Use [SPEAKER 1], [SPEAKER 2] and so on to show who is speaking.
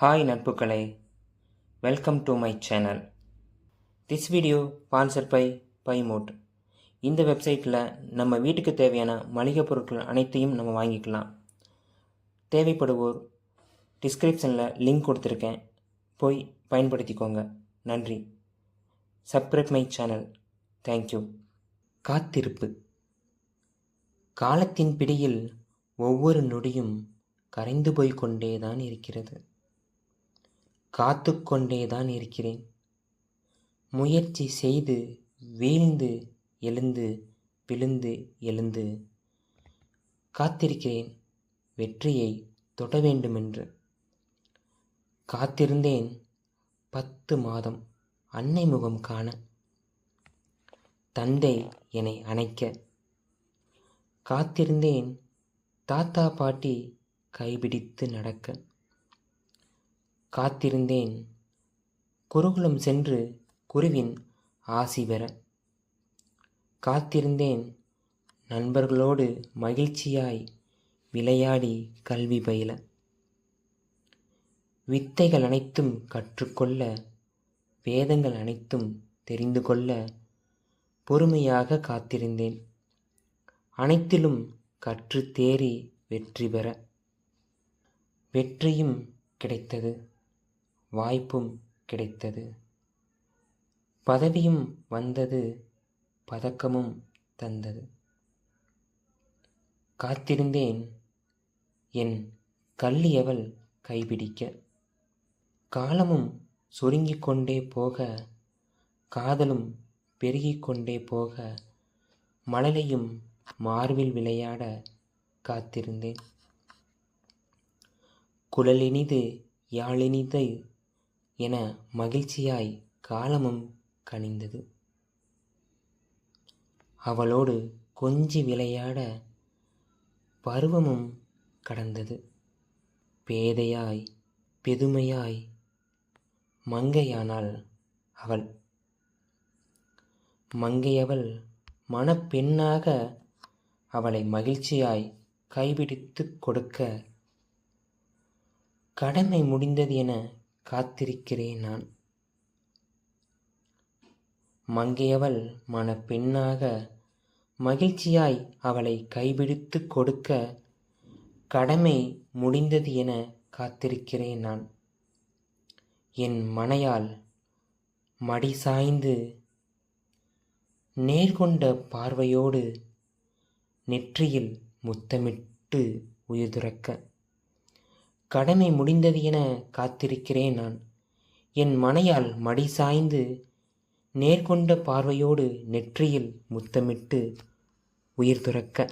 [SPEAKER 1] Hi நட்புகளே welcome to my channel this video sponsor by பைமோட் இந்த வெப்சைட்டில் நம்ம வீட்டுக்கு தேவையான மளிகை பொருட்கள் அனைத்தையும் நம்ம வாங்கிக்கலாம். தேவைப்படுவோர் டிஸ்கிரிப்ஷனில் லிங்க் கொடுத்துருக்கேன். போய் பயன்படுத்திக்கோங்க. நன்றி. சப்ஸ்கிரைப் மை சேனல் தேங்க்யூ காத்திருப்பு. காலத்தின் பிடியில் ஒவ்வொரு நொடியும் கரைந்து போய் கொண்டேதான் இருக்கிறது. காத்து கொண்டேதான் இருக்கிறேன். முயற்சி செய்து வீழ்ந்து எழுந்து விழுந்து எழுந்து காத்திருக்கிறேன். வெற்றியை தொட வேண்டுமென்று. காத்திருந்தேன் பத்து மாதம் அன்னை முகம் காண. தந்தை என்னை அணைக்க. காத்திருந்தேன் தாத்தா பாட்டி கைபிடித்து நடக்க. காத்திருந்தேன். குருகுலம் சென்று குருவின் ஆசி பெற. காத்திருந்தேன். நண்பர்களோடு மகிழ்ச்சியாய் விளையாடி கல்வி பயில. வித்தைகள் அனைத்தும் கற்றுக்கொள்ள வேதங்கள் அனைத்தும் தெரிந்து கொள்ள பொறுமையாக காத்திருந்தேன். அனைத்திலும் கற்று தேறி வெற்றி பெற. வெற்றியும் கிடைத்தது. வாய்ப்பும் கிடைத்தது. பதவியும் வந்தது பதக்கமும் தந்தது. காத்திருந்தேன் என் கல்லியவள் கைபிடிக்க. காலமும் சுருங்கிக் கொண்டே போக காதலும் பெருகிக் கொண்டே போக மழலையும் மார்பில் விளையாட காத்திருந்தேன். குழலினிது யாழினிது என மகிழ்ச்சியாய் காலமும் கனிந்தது. அவளோடு கொஞ்சி விளையாட பருவமும் கடந்தது. பேதையாய் பெதுமையாய் மங்கையானாள் அவள். மங்கையவள் மணப்பெண்ணாக அவளை மகிழ்ச்சியாய் கைபிடித்து கொடுக்க கடமை முடிந்தது என காத்திருக்கிறேன் நான். மங்கையவள் மணப்பெண்ணாக மகிழ்ச்சியாய் அவளை கைபிடித்து கொடுக்க கடமை முடிந்தது என காத்திருக்கிறேன் நான். என் மனையால் மடி சாய்ந்து நேர்கொண்ட பார்வையோடு நெற்றியில் முத்தமிட்டு உயிர் துறக்க கடமை முடிந்தது என காத்திருக்கிறேன் நான். என் மனையால் மடி சாய்ந்து நேர்கொண்ட பார்வையோடு நெற்றியில் முத்தமிட்டு உயிர் துறக்க